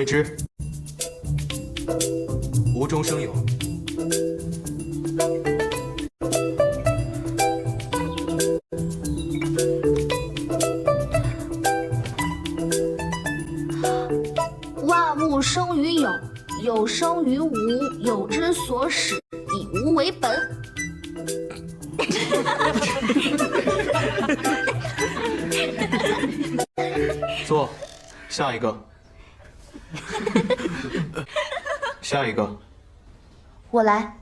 未知，无中生有。万物生于有，有生于无，有之所始，以无为本。坐，下一个，下一个。我来。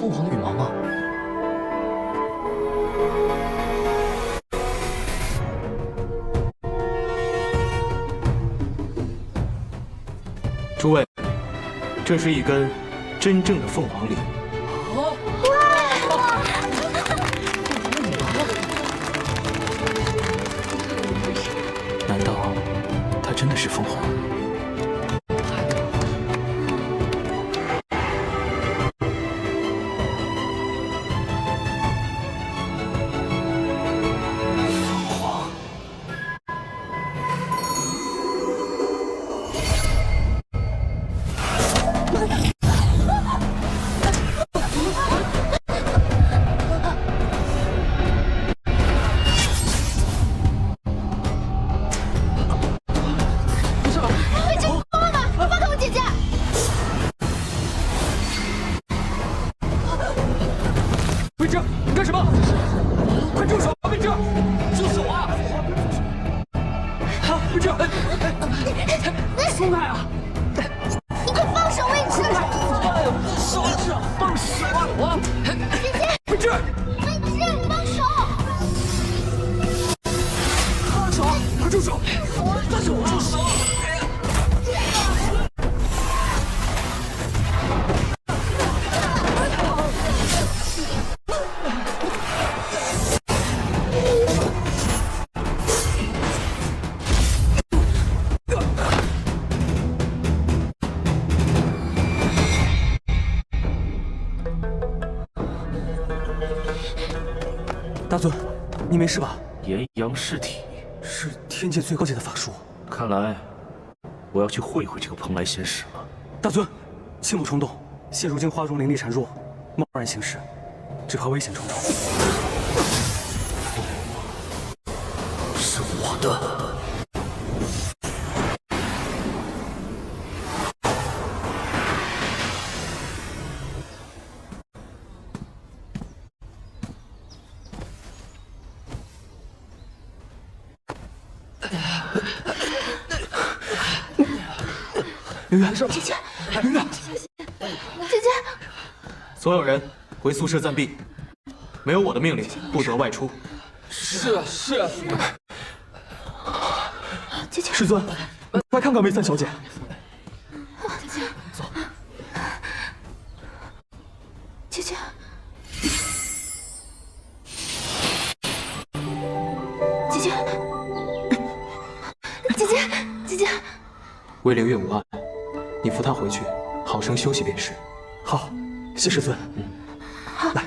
凤凰羽毛吗？诸位，这是一根真正的凤凰翎。大尊，你没事吧？炎阳尸体，是天界最高阶的法术。看来我要去会会这个蓬莱仙使了。大尊，切莫冲动。现如今花容灵力孱弱，贸然行事，只怕危险重重。是我的。圆圆，姐姐，圆圆，姐姐，所有人回宿舍暂避，没有我的命令，不得外出。是啊是啊。姐姐，师尊，快看看梅三小姐。姐魏凌月无碍，你扶她回去，好生休息便是。好，谢师尊。嗯，好，来。